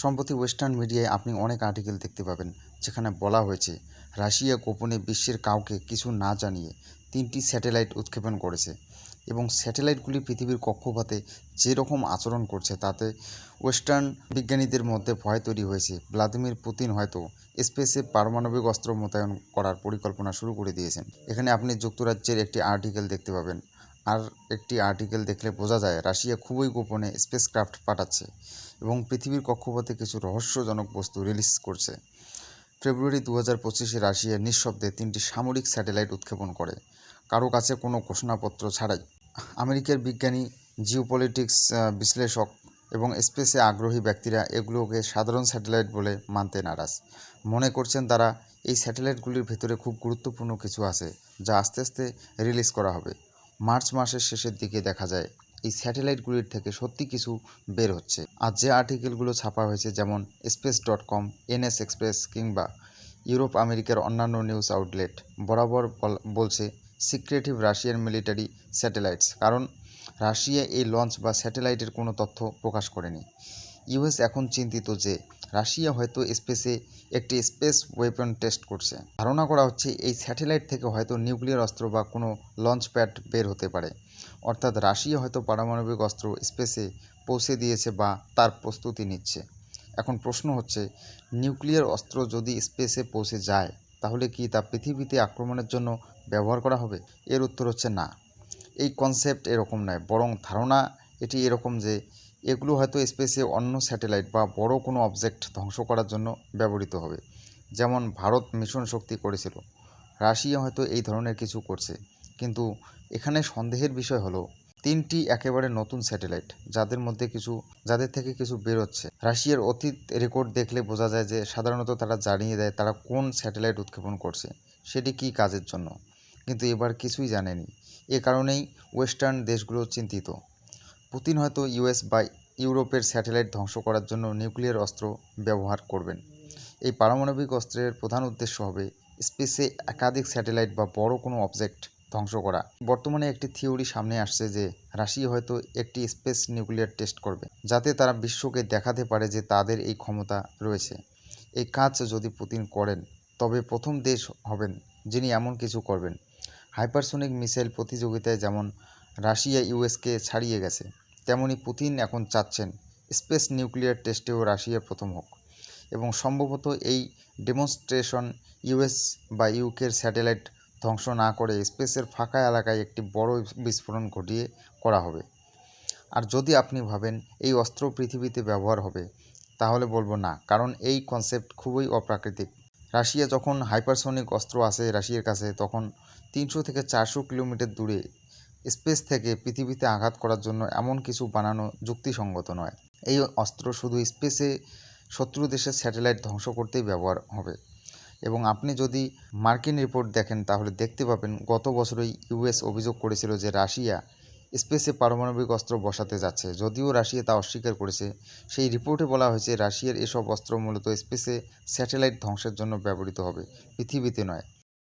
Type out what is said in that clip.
সম্প্রতি ওয়েস্টার্ন মিডিয়ায় আপনি অনেক আর্টিকেল দেখতে পাবেন, যেখানে বলা হয়েছে, রাশিয়া গোপনে বিশ্বের কাউকে কিছু না জানিয়ে তিনটি স্যাটেলাইট উৎক্ষেপণ করেছে এবং স্যাটেলাইটগুলি পৃথিবীর কক্ষপথে যেরকম আচরণ করছে, তাতে ওয়েস্টার্ন বিজ্ঞানীদের মধ্যে ভয় তৈরি হয়েছে। ভ্লাদিমির পুতিন হয়তো স্পেসে পারমাণবিক অস্ত্র মোতায়েন করার পরিকল্পনা শুরু করে দিয়েছেন। এখানে আপনি যুক্তরাজ্যের একটি আর্টিকেল দেখতে পাবেন আর একটি আর্টিকেল দেখলে বোঝা যায় রাশিয়া খুবই গোপনে স্পেসক্রাফট পাঠাচ্ছে এবং পৃথিবীর কক্ষপথে কিছু রহস্যজনক বস্তু রিলিজ করছে। ফেব্রুয়ারি দু হাজার পঁচিশে রাশিয়া নিঃশব্দে তিনটি সামরিক স্যাটেলাইট উৎক্ষেপণ করে। কারও কাছে কোনো ঘোষণাপত্র ছাড়াই। আমেরিকার বিজ্ঞানী জিওপলিটিক্স বিশ্লেষক এবং স্পেসে আগ্রহী ব্যক্তিরা এগুলোকে সাধারণ স্যাটেলাইট বলে মানতে নারাজ। মনে করছেন তারা, এই স্যাটেলাইটগুলির ভেতরে খুব গুরুত্বপূর্ণ কিছু আছে, যা আস্তে আস্তে রিলিজ করা হবে। মার্চ মাসের শেষের দিকে দেখা যায়, এই স্যাটেলাইটগুলির থেকে সত্যি কিছু বের হচ্ছে। আর যে আর্টিকেলগুলো ছাপা হয়েছে যেমন space dot com, NS Express কিংবা ইউরোপ আমেরিকার অন্যান্য নিউজ আউটলেট, বরাবর বলছে সিক্রেটিভ রাশিয়ান মিলিটারি স্যাটেলাইটস। কারণ রাশিয়া এই লঞ্চ বা স্যাটেলাইটের কোনো তথ্য প্রকাশ করেনি। ইউএস এখন চিন্তিত যে রাশিয়া হয়তো স্পেসে একটি স্পেস ওয়েপন টেস্ট করছে। ধারণা করা হচ্ছে এই স্যাটেলাইট থেকে হয়তো নিউক্লিয়ার অস্ত্র বা কোনো লঞ্চ প্যাড বের হতে পারে। অর্থাৎ রাশিয়া হয়তো পারমাণবিক অস্ত্র স্পেসে পৌঁছে দিয়েছে বা তার প্রস্তুতি নিচ্ছে। এখন প্রশ্ন হচ্ছে, নিউক্লিয়ার অস্ত্র যদি স্পেসে পৌঁছে যায়, তাহলে কি তা পৃথিবীতে আক্রমণের জন্য ব্যবহার করা হবে? এর উত্তর হচ্ছে না। এই কনসেপ্ট এরকম নয়, বরং ধারণা এটি এরকম যে এগুলো হয়তো স্পেসে অন্য স্যাটেলাইট বা বড় কোনো অবজেক্ট ধ্বংস করার জন্য ব্যবহৃত হবে। যেমন ভারত মিশন শক্তি করেছিল। রাশিয়া হয়তো এই ধরনের কিছু করছে। কিন্তু এখানে সন্দেহের বিষয় হলো, তিনটি একেবারে নতুন স্যাটেলাইট যাদের মধ্যে কিছু, যাদের থেকে কিছু বেরোচ্ছে। রাশিয়ার অতীত রেকর্ড দেখলে বোঝা যায় যে সাধারণত তারা জানিয়ে দেয় তারা কোন স্যাটেলাইট উৎক্ষেপণ করছে, সেটি কী কাজের জন্য। কিন্তু এবার কিছুই জানেনি। এ কারণেই ওয়েস্টার্ন দেশগুলো চিন্তিত। পুতিন হয়তো ইউএস বা ইউরোপের স্যাটেলাইট ধ্বংস করার জন্য নিউক্লিয়ার অস্ত্র ব্যবহার করবেন। এই পারমাণবিক অস্ত্রের প্রধান উদ্দেশ্য হবে স্পেসে একাধিক স্যাটেলাইট বা বড় কোনো অবজেক্ট ধ্বংস করা। বর্তমানে একটি থিওরি সামনে আসছে যে রাশিয়া হয়তো একটি স্পেস নিউক্লিয়ার টেস্ট করবে, যাতে তারা বিশ্বকে দেখাতে পারে যে তাদের এই ক্ষমতা রয়েছে। এই কাজ যদি পুতিন করেন, তবে প্রথম দেশ হবেন যিনি এমন কিছু করবেন। হাইপারসোনিক মিসাইল প্রতিযোগিতায় যেমন রাশিয়া ইউএসকে ছাড়িয়ে গেছে। তেমনি পুতিন এখন চাচ্ছেন স্পেস নিউক্লিয়ার টেস্টেও রাশিয়া প্রথম হোক। এবং সম্ভবত এই ডেমনস্ট্রেশন ইউএস বা ইউকের স্যাটেলাইট ধ্বংস না করে স্পেসের ফাঁকা এলাকায় একটি বড় বিস্ফোরণ ঘটিয়ে করা হবে। আর যদি আপনি ভাবেন এই অস্ত্র পৃথিবীতে ব্যবহার হবে, তাহলে বলব না, কারণ এই কনসেপ্ট খুবই অপ্রাকৃতিক। রাশিয়া যখন হাইপারসোনিক অস্ত্র আসে রাশিয়ার কাছে, তখন তিনশো থেকে চারশো কিলোমিটার দূরে স্পেস থেকে পৃথিবীতে আঘাত করার জন্য এমন কিছু বানানো যুক্তিসঙ্গত নয়। এই অস্ত্র শুধু স্পেসে শত্রু দেশের স্যাটেলাইট ধ্বংস করতেই ব্যবহার হবে। এবং আপনি যদি মার্কিন রিপোর্ট দেখেন, তাহলে দেখতে পাবেন গত বছরই ইউএস অভিযোগ করেছিল যে রাশিয়া স্পেসে পারমাণবিক অস্ত্র বসাতে যাচ্ছে। যদিও রাশিয়া তা অস্বীকার করেছে, সেই রিপোর্টে বলা হয়েছে, রাশিয়ার এসব অস্ত্র মূলত স্পেসে স্যাটেলাইট ধ্বংসের জন্য ব্যবহৃত হবে, পৃথিবীতে নয়।